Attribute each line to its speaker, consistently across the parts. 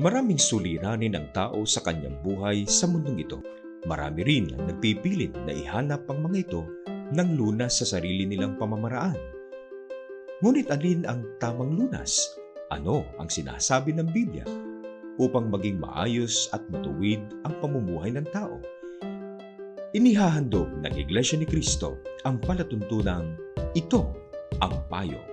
Speaker 1: Maraming suliranin ang tao sa kanyang buhay sa mundong ito. Marami rin ang nagpipilit na ihanap ang mga ito ng lunas sa sarili nilang pamamaraan. Ngunit alin ang tamang lunas? Ano ang sinasabi ng Biblia upang maging maayos at matuwid ang pamumuhay ng tao? Inihahandog ng Iglesia ni Cristo ang palatuntunang ito ang payo.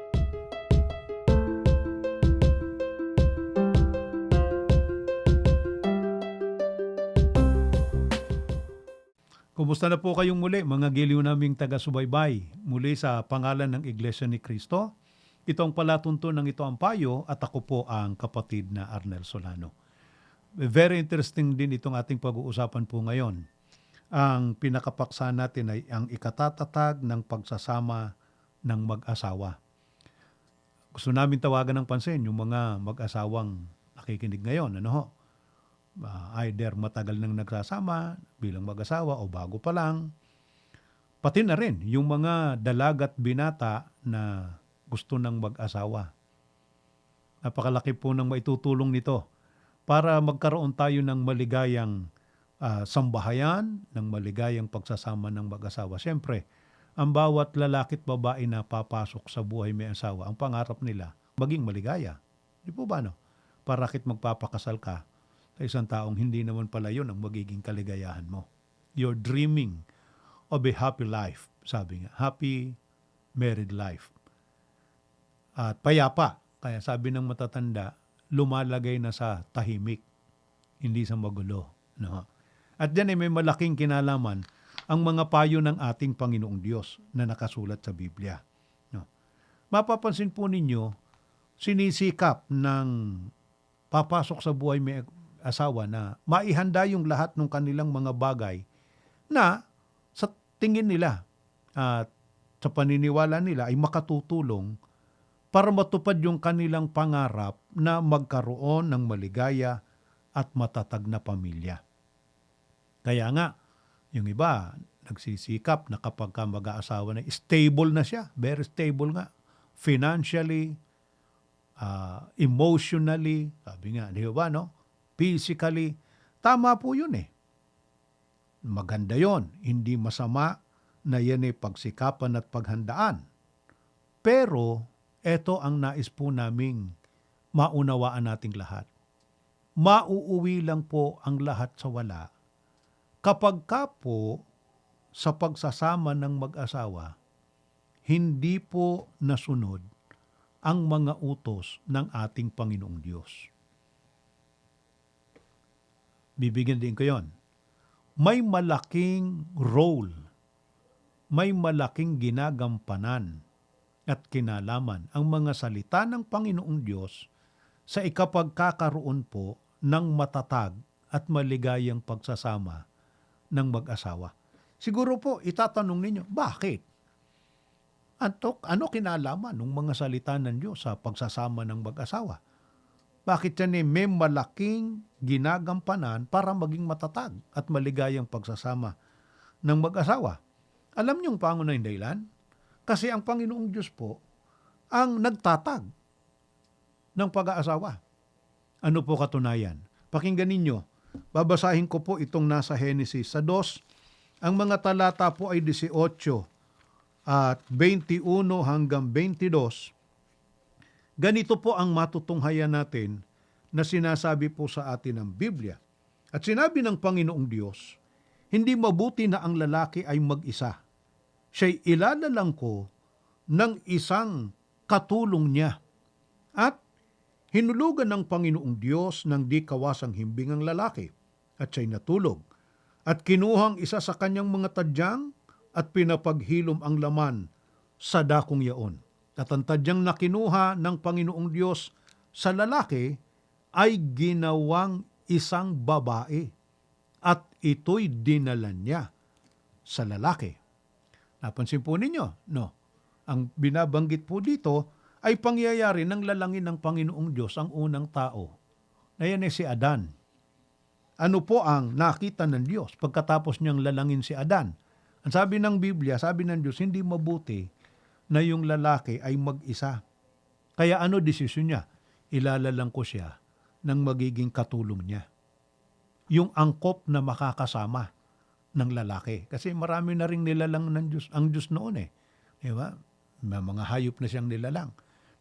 Speaker 2: Kumusta na po kayong muli mga giliw naming taga-subaybay muli sa pangalan ng Iglesia ni Cristo. Ito ang palatunto ng ito ang payo at ako po ang kapatid na Arnel Solano. Very interesting din itong ating pag-uusapan po ngayon. Ang pinakapaksa natin ay ang ikatatatag ng pagsasama ng mag-asawa. Gusto namin tawagan ng pansin yung mga mag-asawang nakikinig ngayon. Ano ho? Uh, either matagal nang nagsasama bilang mag-asawa o bago pa lang. Pati na rin yung mga dalagat binata na gusto ng mag-asawa. Napakalaki po ng maitutulong nito para magkaroon tayo ng maligayang ah, sambahayan, ng maligayang pagsasama ng mag-asawa. Siyempre, ang bawat lalaki at babae na papasok sa buhay may asawa, ang pangarap nila, maging maligaya. Di po ba no? Parakit magpapakasal ka, sa isang taong hindi naman pala yun ang magiging kaligayahan mo. You're dreaming of a happy life, sabi nga. Happy married life. At payapa. Kaya sabi ng matatanda, lumalagay na sa tahimik, hindi sa magulo. No? At dyan ay may malaking kinalaman ang mga payo ng ating Panginoong Diyos na nakasulat sa Biblia. No? Mapapansin po ninyo, sinisikap ng papasok sa buhay may asawa na maihanda yung lahat ng kanilang mga bagay na sa tingin nila at sa paniniwala nila ay makatutulong para matupad yung kanilang pangarap na magkaroon ng maligaya at matatag na pamilya. Kaya nga, yung iba, nagsisikap na kapag ka mag-aasawa na, stable na siya, very stable nga, financially, ah, emotionally, sabi nga, di ba, no? Physically, tama po yun eh. Maganda yon, hindi masama na yan ay pagsikapan at paghandaan. Pero, eto ang nais po naming maunawaan nating lahat. Mauuwi lang po ang lahat sa wala kapag ka po sa pagsasama ng mag-asawa, hindi po nasunod ang mga utos ng ating Panginoong Diyos bibigyan din ko yon. May malaking role, may malaking ginagampanan at kinalaman ang mga salita ng Panginoong Diyos sa ikapagkakaroon po ng matatag at maligayang pagsasama ng mag-asawa. Siguro po, itatanong ninyo, bakit? Antok, ano kinalaman ng mga salita ng Diyos sa pagsasama ng mag-asawa? Bakit yan eh, may malaking ginagampanan para maging matatag at maligayang pagsasama ng mag-asawa? Alam niyong pangunahing dahilan? Kasi ang Panginoong Diyos po ang nagtatag ng pag-aasawa. Ano po katunayan? Pakinggan ninyo. Babasahin ko po itong nasa Genesis sa 2. Ang mga talata po ay 18 at 21 hanggang 22 Ganito po ang matutunghayan natin na sinasabi po sa atin ng Biblia. At sinabi ng Panginoong Diyos, hindi mabuti na ang lalaki ay mag-isa. Siya'y ilalalang ko ng isang katulong niya. At hinulugan ng Panginoong Diyos ng di kawasang himbing lalaki at siya'y natulog. At kinuhang isa sa kanyang mga tadyang at pinapaghilom ang laman sa dakong yaon. At ang tadyang nakinuha ng Panginoong Diyos sa lalaki ay ginawang isang babae at ito'y dinala niya sa lalaki. Napansin po ninyo, no? Ang binabanggit po dito ay pangyayari ng lalangin ng Panginoong Diyos ang unang tao. Na yan ay si Adan. Ano po ang nakita ng Diyos pagkatapos niyang lalangin si Adan? Ang sabi ng Biblia, sabi ng Diyos, hindi mabuti na yung lalaki ay mag-isa. Kaya ano desisyon niya? Ilalalang ko siya ng magiging katulong niya. Yung angkop na makakasama ng lalaki. Kasi marami na rin nilalang ng Diyos, ang Diyos noon eh. Di ba? May mga hayop na siyang nilalang.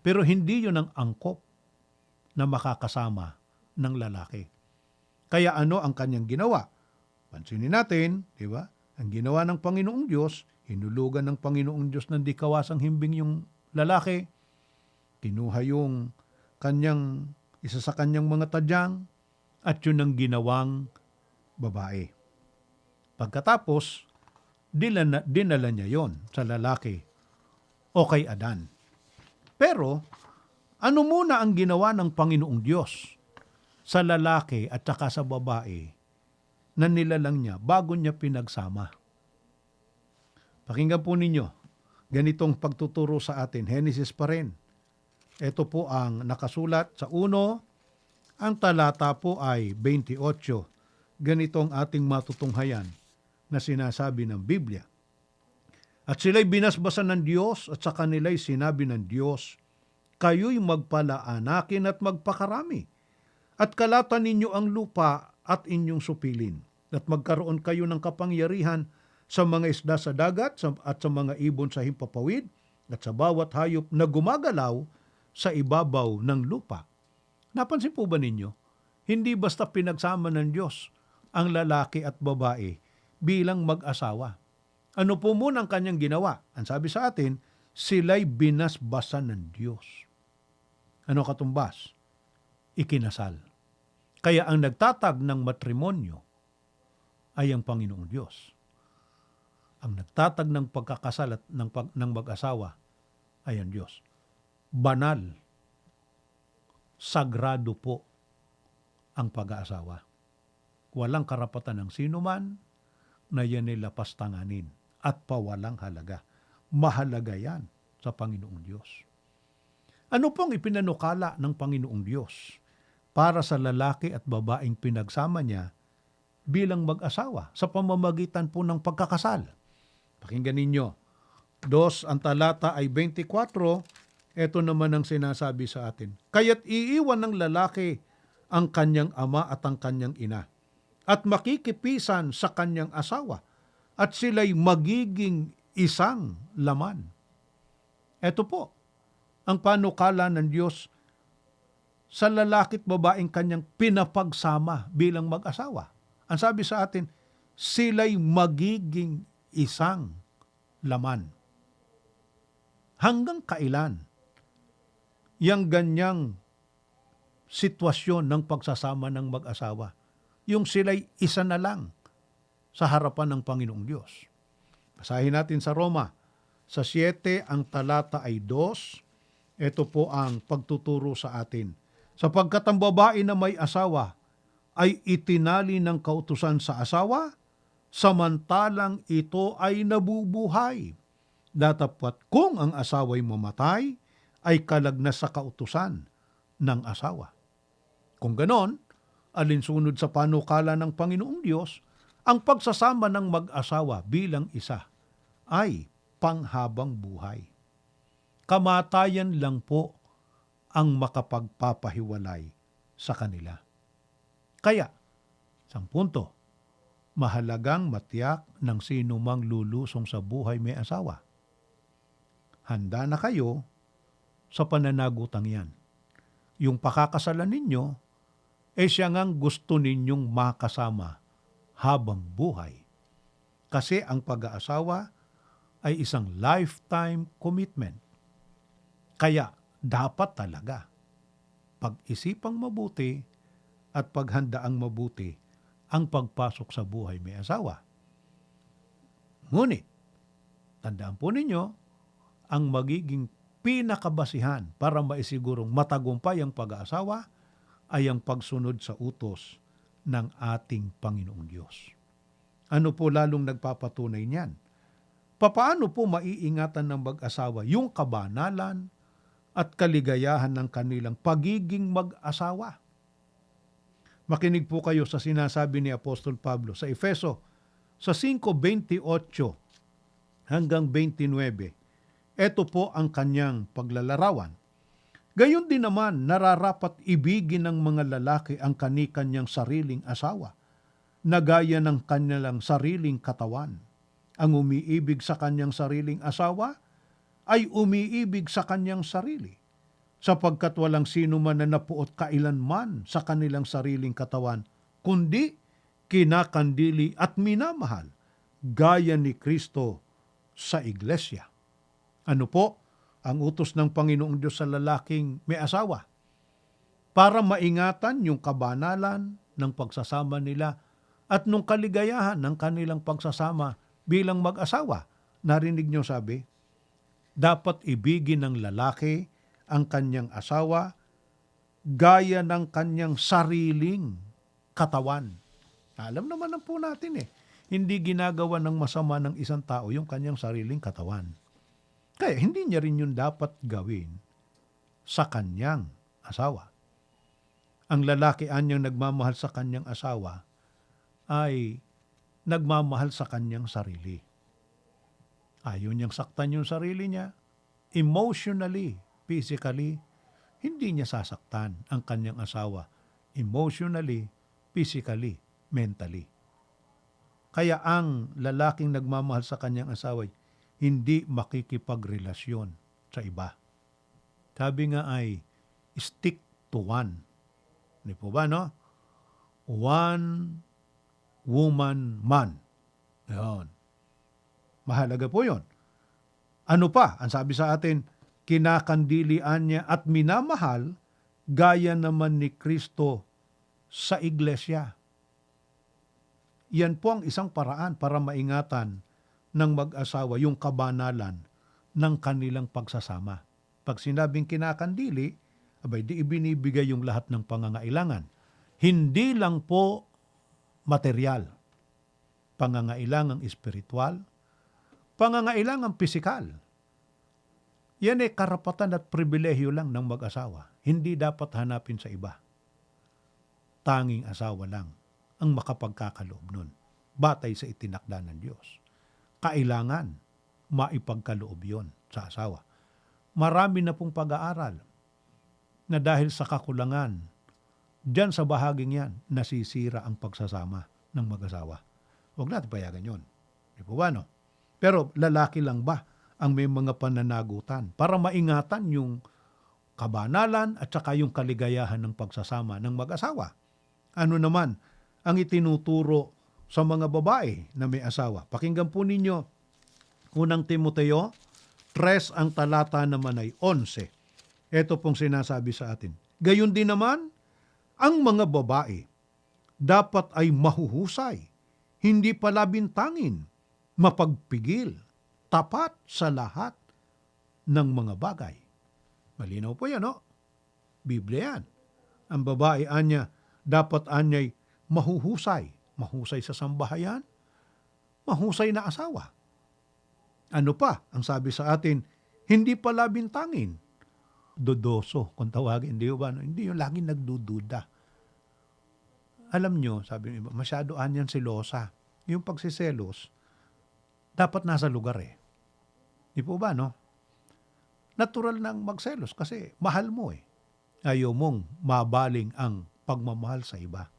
Speaker 2: Pero hindi yun ang angkop na makakasama ng lalaki. Kaya ano ang kanyang ginawa? Pansinin natin, di ba? Ang ginawa ng Panginoong Diyos, hinulugan ng Panginoong Diyos ng di kawasang himbing yung lalaki, kinuha yung kanyang, isa sa kanyang mga tadyang, at yun ang ginawang babae. Pagkatapos, dinala, dinala niya yon sa lalaki o kay Adan. Pero, ano muna ang ginawa ng Panginoong Diyos sa lalaki at saka sa babae na nilalang niya bago niya pinagsama? Pakinggan po ninyo, ganitong pagtuturo sa atin, Genesis pa rin. Ito po ang nakasulat sa uno, ang talata po ay 28. Ganito ang ating matutunghayan na sinasabi ng Biblia. At sila'y binasbasan ng Diyos at sa kanila'y sinabi ng Diyos, Kayo'y magpalaanakin at magpakarami, at kalatan ninyo ang lupa at inyong supilin, at magkaroon kayo ng kapangyarihan sa mga isda sa dagat at sa mga ibon sa himpapawid, at sa bawat hayop na gumagalaw sa ibabaw ng lupa. Napansin po ba ninyo? Hindi basta pinagsama ng Diyos ang lalaki at babae bilang mag-asawa. Ano po muna ang kanyang ginawa? Ang sabi sa atin, sila'y binasbasan ng Diyos. Ano katumbas? Ikinasal. Kaya ang nagtatag ng matrimonyo ay ang Panginoong Diyos. Ang nagtatag ng pagkakasal at ng, pag, ng mag-asawa ay ang Diyos. Banal, sagrado po ang pag-aasawa. Walang karapatan ng sinuman na yan ay lapastanganin at pawalang halaga. Mahalaga yan sa Panginoong Diyos. Ano pong ipinanukala ng Panginoong Diyos para sa lalaki at babaeng pinagsama niya bilang mag-asawa sa pamamagitan po ng pagkakasal? Pakinggan ninyo. Dos, ang talata ay 24. Ito naman ang sinasabi sa atin. Kaya't iiwan ng lalaki ang kanyang ama at ang kanyang ina at makikipisan sa kanyang asawa at sila'y magiging isang laman. Ito po, ang panukala ng Diyos sa lalaki't babaeng kanyang pinapagsama bilang mag-asawa. Ang sabi sa atin, sila'y magiging isang laman. Hanggang kailan yang ganyang sitwasyon ng pagsasama ng mag-asawa? Yung sila'y isa na lang sa harapan ng Panginoong Diyos. Basahin natin sa Roma. Sa 7, ang talata ay 2. Ito po ang pagtuturo sa atin. Sapagkat ang babae na may asawa ay itinali ng kautusan sa asawa, samantalang ito ay nabubuhay. Datapat kung ang asawa'y mamatay, ay kalagnas sa kautusan ng asawa. Kung ganon, alinsunod sa panukala ng Panginoong Diyos, ang pagsasama ng mag-asawa bilang isa ay panghabang buhay. Kamatayan lang po ang makapagpapahiwalay sa kanila. Kaya, isang punto, mahalagang matiyak ng sino mang lulusong sa buhay may asawa. Handa na kayo sa pananagutang yan. Yung pakakasalan ninyo, eh siya ngang gusto ninyong makasama habang buhay. Kasi ang pag-aasawa ay isang lifetime commitment. Kaya dapat talaga pag-isipang mabuti at paghandaang mabuti ang pagpasok sa buhay may asawa. Ngunit, tandaan po ninyo, ang magiging pinakabasihan para maisigurong matagumpay ang pag-aasawa ay ang pagsunod sa utos ng ating Panginoong Diyos. Ano po lalong nagpapatunay niyan? Papaano po maiingatan ng mag-asawa yung kabanalan at kaligayahan ng kanilang pagiging mag-asawa? Makinig po kayo sa sinasabi ni Apostol Pablo sa Efeso sa 5.28 hanggang 29. Ito po ang kanyang paglalarawan. Gayon din naman, nararapat ibigin ng mga lalaki ang kani-kanyang sariling asawa, na gaya ng kanilang sariling katawan. Ang umiibig sa kanyang sariling asawa ay umiibig sa kanyang sarili, sapagkat walang sino man na napuot kailanman sa kanilang sariling katawan, kundi kinakandili at minamahal, gaya ni Kristo sa iglesia. Ano po ang utos ng Panginoong Diyos sa lalaking may asawa? Para maingatan yung kabanalan ng pagsasama nila at nung kaligayahan ng kanilang pagsasama bilang mag-asawa. Narinig niyo sabi, dapat ibigin ng lalaki ang kanyang asawa gaya ng kanyang sariling katawan. Alam naman na po natin eh, hindi ginagawa ng masama ng isang tao yung kanyang sariling katawan. Kaya hindi niya rin yun dapat gawin sa kanyang asawa. Ang lalaki anyang nagmamahal sa kanyang asawa ay nagmamahal sa kanyang sarili. Ayaw niyang saktan yung sarili niya. Emotionally, physically, hindi niya sasaktan ang kanyang asawa. Emotionally, physically, mentally. Kaya ang lalaking nagmamahal sa kanyang asawa hindi makikipagrelasyon sa iba. Sabi nga ay, stick to one. Hindi po ba, no? One woman man. Yun. Mahalaga po yon. Ano pa? Ang sabi sa atin, kinakandilian niya at minamahal gaya naman ni Kristo sa iglesia. Yan po ang isang paraan para maingatan ng mag-asawa yung kabanalan ng kanilang pagsasama. Pag sinabing kinakandili, abay di ibinibigay yung lahat ng pangangailangan. Hindi lang po material, pangangailangang espiritual, pangangailangang pisikal. Yan ay karapatan at pribilehyo lang ng mag-asawa. Hindi dapat hanapin sa iba. Tanging asawa lang ang makapagkakaloob nun, batay sa itinakda ng Diyos. Kailangan maipagkaloob yon sa asawa. Marami na pong pag-aaral na dahil sa kakulangan, diyan sa bahaging yan, nasisira ang pagsasama ng mag-asawa. Huwag natin payagan yon. Di po ba, no? Pero lalaki lang ba ang may mga pananagutan para maingatan yung kabanalan at saka yung kaligayahan ng pagsasama ng mag-asawa? Ano naman ang itinuturo sa mga babae na may asawa? Pakinggan po ninyo, unang Timoteo, 3 ang talata naman ay 11. Ito pong sinasabi sa atin. Gayon din naman, ang mga babae dapat ay mahuhusay, hindi palabintangin, mapagpigil, tapat sa lahat ng mga bagay. Malinaw po yan, no? Biblia yan. Ang babae anya, dapat anya'y mahuhusay. Mahusay sa sambahayan, mahusay na asawa. Ano pa ang sabi sa atin, hindi pala bintangin. Dodoso, kung tawagin, hindi ba? Hindi yung laging nagdududa. Alam nyo, sabi ng iba, masyado anyan silosa. Yung pagsiselos, dapat nasa lugar eh. Di po ba, no? Natural nang magselos kasi mahal mo eh. Ayaw mong mabaling ang pagmamahal sa iba.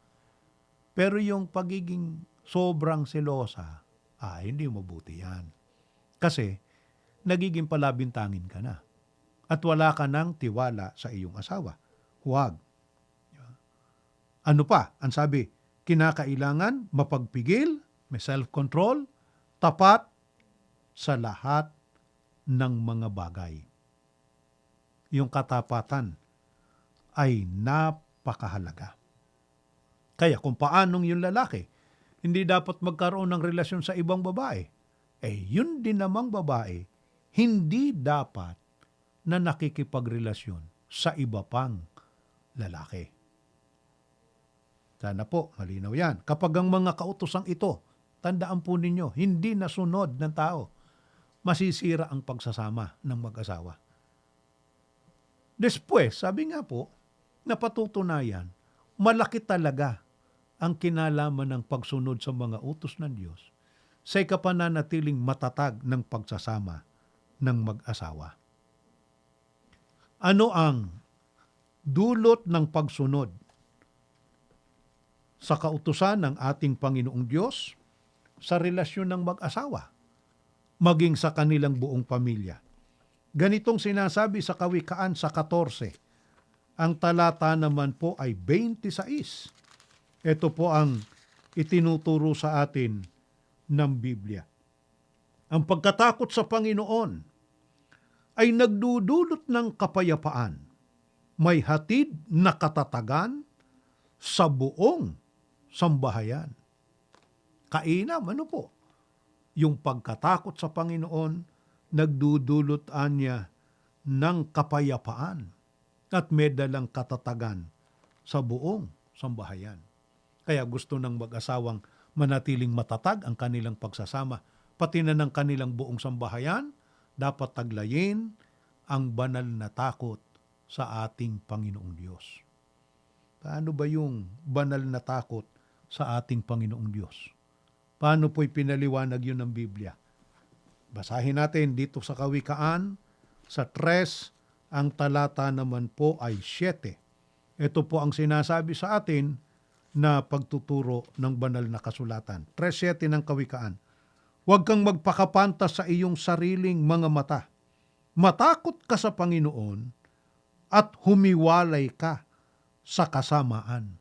Speaker 2: Pero yung pagiging sobrang selosa, ah, hindi mabuti yan. Kasi, nagiging palabintangin ka na. At wala ka ng tiwala sa iyong asawa. Huwag. Ano pa? Ang sabi, kinakailangan mapagpigil, may self-control, tapat sa lahat ng mga bagay. Yung katapatan ay napakahalaga. Kaya kung paanong yung lalaki, hindi dapat magkaroon ng relasyon sa ibang babae, eh yun din namang babae, hindi dapat na nakikipagrelasyon sa iba pang lalaki. Sana po, malinaw yan. Kapag ang mga kautosang ito, tandaan po ninyo, hindi nasunod ng tao, masisira ang pagsasama ng mag-asawa. Después, sabi nga po, napatutunayan, malaki talaga ang kinalaman ng pagsunod sa mga utos ng Diyos sa ikapananatiling matatag ng pagsasama ng mag-asawa. Ano ang dulot ng pagsunod sa kautusan ng ating Panginoong Diyos sa relasyon ng mag-asawa, maging sa kanilang buong pamilya. Ganitong sinasabi sa Kawikaan sa 14. Ang talata naman po ay 26. Ito po ang itinuturo sa atin ng Biblia. Ang pagkatakot sa Panginoon ay nagdudulot ng kapayapaan. May hatid na katatagan sa buong sambahayan. Kainam, ano po? Yung pagkatakot sa Panginoon, nagdudulot niya ng kapayapaan at may katatagan sa buong sambahayan. Kaya gusto ng mag-asawang manatiling matatag ang kanilang pagsasama, pati na ng kanilang buong sambahayan, dapat taglayin ang banal na takot sa ating Panginoong Diyos. Paano ba yung banal na takot sa ating Panginoong Diyos? Paano po'y pinaliwanag yun ng Biblia? Basahin natin dito sa Kawikaan, sa 3, ang talata naman po ay 7. Ito po ang sinasabi sa atin na pagtuturo ng banal na kasulatan. 3.7 ng Kawikaan. Huwag kang magpakapantas sa iyong sariling mga mata. Matakot ka sa Panginoon at humiwalay ka sa kasamaan.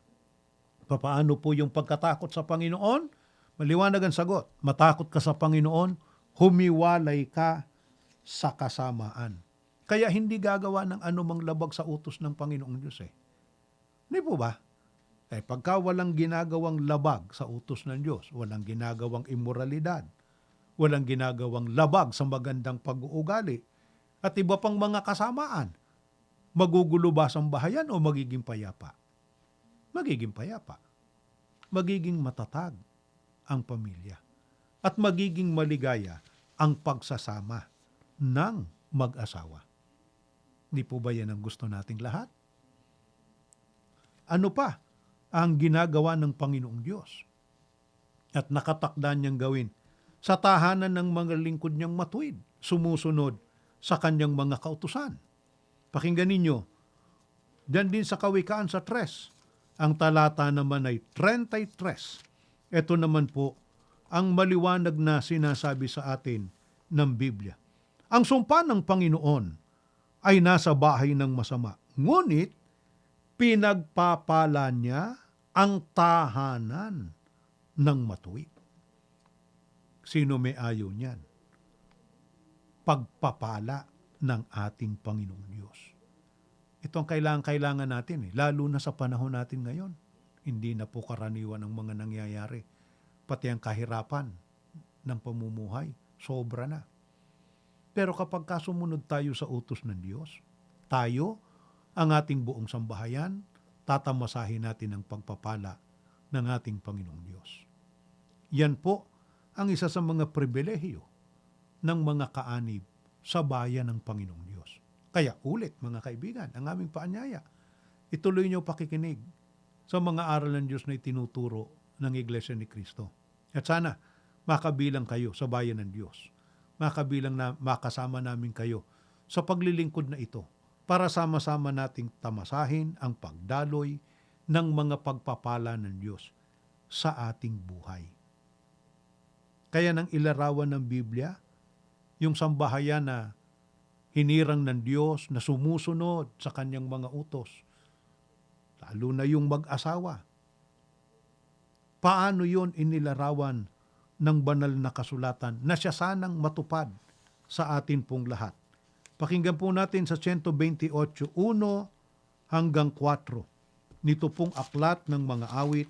Speaker 2: Papaano po yung pagkatakot sa Panginoon? Maliwanag ang sagot. Matakot ka sa Panginoon, humiwalay ka sa kasamaan. Kaya hindi gagawa ng anumang labag sa utos ng Panginoong Diyos eh. Hindi po ba? Eh, pagka walang ginagawang labag sa utos ng Diyos, walang ginagawang imoralidad, walang ginagawang labag sa magandang pag-uugali, at iba pang mga kasamaan, magugulo ba sa bahayan o magiging payapa? Magiging payapa. Magiging matatag ang pamilya. At magiging maligaya ang pagsasama ng mag-asawa. Hindi po ba yan ang gusto nating lahat? Ano pa ang ginagawa ng Panginoong Diyos? At nakatakda niyang gawin sa tahanan ng mga lingkod niyang matuwid, sumusunod sa kanyang mga kautusan. Pakinggan ninyo, Diyan din sa Kawikaan sa 3, ang talata naman ay 33. Ito naman po ang maliwanag na sinasabi sa atin ng Biblia. Ang sumpa ng Panginoon ay nasa bahay ng masama. Ngunit, pinagpapala niya ang tahanan ng matuwid. Sino may ayaw niyan? Pagpapala ng ating Panginoong Diyos. Ito ang kailangan-kailangan natin, eh, lalo na sa panahon natin ngayon. Hindi na po karaniwan ang mga nangyayari. Pati ang kahirapan ng pamumuhay, sobra na. Pero kapag kasumunod tayo sa utos ng Diyos, tayo, ang ating buong sambahayan, tatamasahin natin ang pagpapala ng ating Panginoong Diyos. Yan po ang isa sa mga pribilehiyo ng mga kaanib sa bayan ng Panginoong Diyos. Kaya ulit mga kaibigan, ang aming paanyaya, ituloy niyo pakikinig sa mga aral ng Diyos na itinuturo ng Iglesia ni Kristo. At sana makabilang kayo sa bayan ng Diyos. Makabilang na makasama namin kayo sa paglilingkod na ito para sama-sama nating tamasahin ang pagdaloy ng mga pagpapala ng Diyos sa ating buhay. Kaya nang ilarawan ng Biblia, yung sambahayan na hinirang ng Diyos na sumusunod sa kanyang mga utos, lalo na yung mag-asawa. Paano yon inilarawan ng banal na kasulatan na siya sanang matupad sa atin pong lahat? Pakinggan po natin sa 128.1 hanggang 4. Nito pong aklat ng mga awit,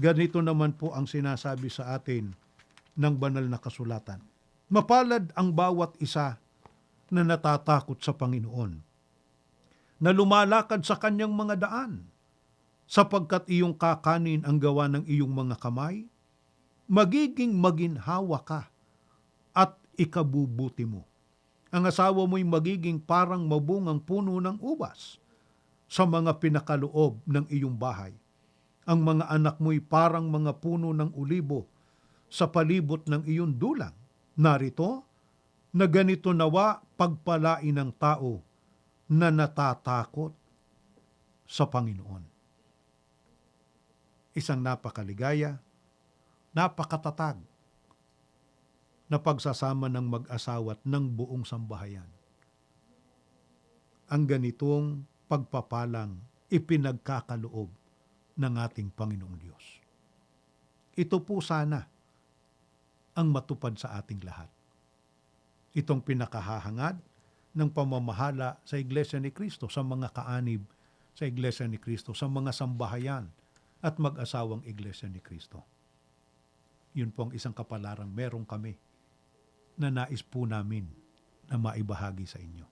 Speaker 2: ganito naman po ang sinasabi sa atin ng banal na kasulatan. Mapalad ang bawat isa na natatakot sa Panginoon, na lumalakad sa kanyang mga daan, sapagkat iyong kakanin ang gawa ng iyong mga kamay, magiging maginhawa ka at ikabubuti mo. Ang asawa mo'y magiging parang mabungang puno ng ubas sa mga pinakaloob ng iyong bahay. Ang mga anak mo'y parang mga puno ng ulibo sa palibot ng iyong dulang. Narito, na ganito nawa pagpalain ng tao na natatakot sa Panginoon. Isang napakaligaya, napakatatag na pagsasama ng mag-asawa at ng buong sambahayan. Ang ganitong pagpapalang ipinagkakaloob ng ating Panginoong Diyos. Ito po sana ang matupad sa ating lahat. Itong pinakahahangad ng pamamahala sa Iglesia ni Kristo, sa mga kaanib sa Iglesia ni Kristo, sa mga sambahayan at mag-asawang Iglesia ni Kristo. Yun po ang isang kapalarang meron kami na nais po namin na maibahagi sa inyo.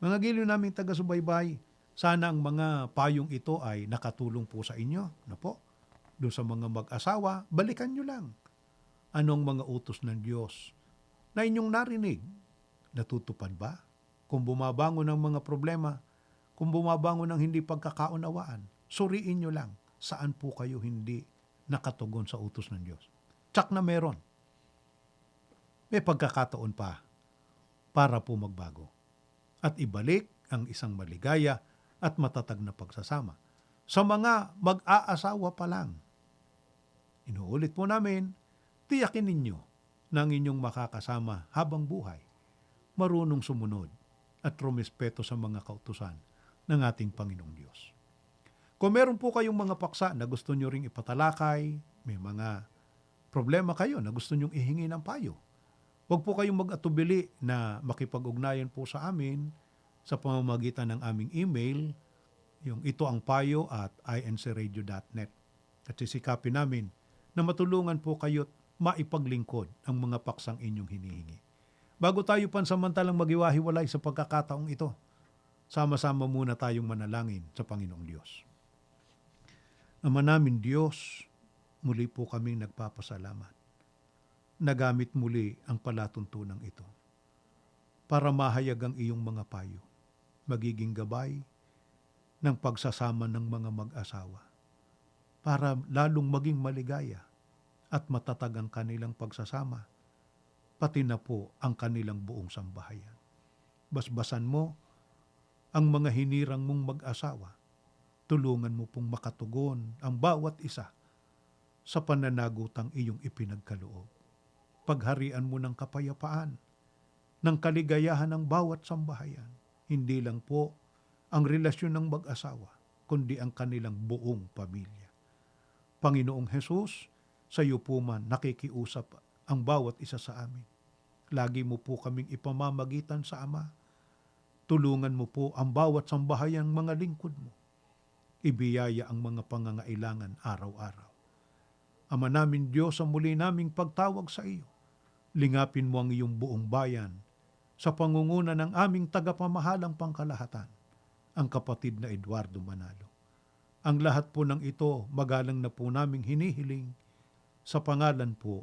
Speaker 2: Mga giliw naming taga-subaybay, sana ang mga payong ito ay nakatulong po sa inyo. Na po, doon sa mga mag-asawa, balikan nyo lang. Anong mga utos ng Diyos na inyong narinig? Natutupad ba? Kung bumabangon ng mga problema, kung bumabangon ng hindi pagkakaunawaan, suriin nyo lang saan po kayo hindi nakatugon sa utos ng Diyos. Tsak na meron. May pagkakataon pa para po magbago at ibalik ang isang maligaya at matatag na pagsasama. Sa mga mag-aasawa pa lang, inuulit po namin, tiyakin ninyo na ang inyong makakasama habang buhay, marunong sumunod at rumispeto sa mga kautusan ng ating Panginoong Diyos. Kung meron po kayong mga paksa na gusto nyo ring ipatalakay, may mga problema kayo na gusto nyong ihingi ng payo, huwag po kayong mag-atubili na makipag-ugnayan po sa amin sa pamamagitan ng aming email, yung ito ang payo at incradio.net. At sisikapin namin na matulungan po kayo't maipaglingkod ang mga paksang inyong hinihingi. Bago tayo pansamantalang magiwahiwalay sa pagkakataong ito, sama-sama muna tayong manalangin sa Panginoong Diyos. Ama namin Diyos, muli po kaming nagpapasalamat. Nagamit muli ang palatuntunan ito para mahayag ang iyong mga payo, magiging gabay ng pagsasama ng mga mag-asawa para lalong maging maligaya at matatag ang kanilang pagsasama, pati na po ang kanilang buong sambahayan. Basbasan mo ang mga hinirang mong mag-asawa. Tulungan mo pong makatugon ang bawat isa sa pananagutang iyong ipinagkaloob. Pagharian mo ng kapayapaan, ng kaligayahan ng bawat sambahayan. Hindi lang po ang relasyon ng mag-asawa, kundi ang kanilang buong pamilya. Panginoong Hesus, sa iyo po man nakikiusap ang bawat isa sa amin. Lagi mo po kaming ipamamagitan sa Ama. Tulungan mo po ang bawat sambahayang mga lingkod mo. Ibiyaya ang mga pangangailangan araw-araw. Ama namin Diyos, sa muli naming pagtawag sa iyo, lingapin mo ang iyong buong bayan sa pangunguna ng aming tagapamahalang pangkalahatan, ang kapatid na Eduardo Manalo. Ang lahat po ng ito, magalang na po naming hinihiling sa pangalan po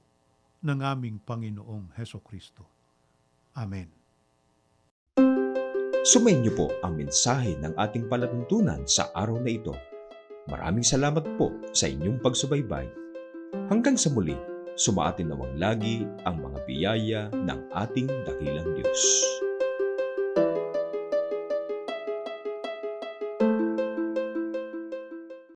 Speaker 2: ng aming Panginoong Heso Kristo. Amen.
Speaker 1: Sumayin niyo po ang mensahe ng ating palatuntunan sa araw na ito. Maraming salamat po sa inyong pagsubaybay. Hanggang sa muli, sumaatin nawang lagi ang mga biyaya ng ating dakilang Diyos.